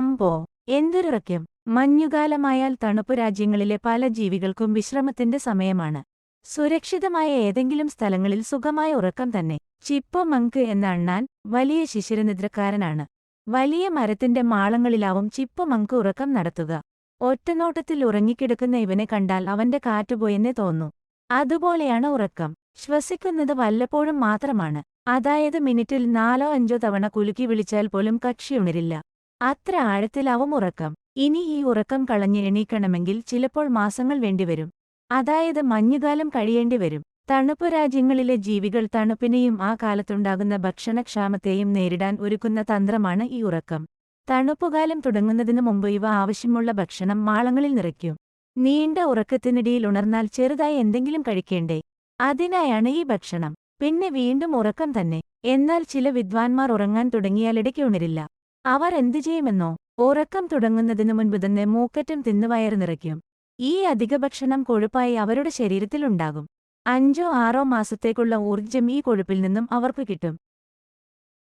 അമ്പോ എന്തൊരുറക്കം മഞ്ഞുകാലമായാൽ തണുപ്പ് രാജ്യങ്ങളിലെ പല ജീവികൾക്കും വിശ്രമത്തിന്റെ സമയമാണ്. സുരക്ഷിതമായ ഏതെങ്കിലും സ്ഥലങ്ങളിൽ സുഖമായ ഉറക്കം തന്നെ. ചിപ്പോ മങ്ക് എന്ന അണ്ണാൻ വലിയ ശിശിരനിദ്രക്കാരനാണ്. വലിയ മരത്തിന്റെ മാളങ്ങളിലാവും ചിപ്പോ മങ്ക് ഉറക്കം നടത്തുക. ഒറ്റനോട്ടത്തിൽ ഉറങ്ങിക്കിടക്കുന്ന ഇവനെ കണ്ടാൽ അവന്റെ കാറ്റുപോയെന്നേ തോന്നു. അതുപോലെയാണ് ഉറക്കം. ശ്വസിക്കുന്നത് വല്ലപ്പോഴും മാത്രമാണ്. അതായത് മിനിറ്റിൽ നാലോ അഞ്ചോ തവണ കുലുക്കി വിളിച്ചാൽ പോലും കക്ഷിയുണരില്ല. അത്ര ആഴത്തിലാവും ഉറക്കം. ഇനി ഈ ഉറക്കം കളഞ്ഞ് എണീക്കണമെങ്കിൽ ചിലപ്പോൾ മാസങ്ങൾ വേണ്ടിവരും. അതായത് മഞ്ഞുകാലം കഴിയേണ്ടി വരും തണുപ്പ് രാജ്യങ്ങളിലെ ജീവികൾ തണുപ്പിനെയും ആ കാലത്തുണ്ടാകുന്ന ഭക്ഷണക്ഷാമത്തെയും നേരിടാൻ ഒരുക്കുന്ന തന്ത്രമാണ് ഈ ഉറക്കം. തണുപ്പുകാലം തുടങ്ങുന്നതിനു മുമ്പ് ഇവ ആവശ്യമുള്ള ഭക്ഷണം മാളങ്ങളിൽ നിറയ്ക്കും. നീണ്ട ഉറക്കത്തിനിടയിൽ ഉണർന്നാൽ ചെറുതായി എന്തെങ്കിലും കഴിക്കേണ്ടേ? അതിനായാണ് ഈ ഭക്ഷണം. പിന്നെ വീണ്ടും ഉറക്കം തന്നെ. എന്നാൽ ചില വിദ്വാൻമാർ ഉറങ്ങാൻ തുടങ്ങിയാൽ ഇടയ്ക്ക് ഉണരില്ല. അവർ എന്തു ചെയ്യുമെന്നോ ഉറക്കം തുടങ്ങുന്നതിനു മുൻപ് തന്നെ മൂക്കറ്റും തിന്നുവയറ് നിറയ്ക്കും. ഈ അധിക ഭക്ഷണം കൊഴുപ്പായി അവരുടെ ശരീരത്തിലുണ്ടാകും. അഞ്ചോ ആറോ മാസത്തേക്കുള്ള ഊർജം ഈ കൊഴുപ്പിൽ നിന്നും അവർക്ക് കിട്ടും.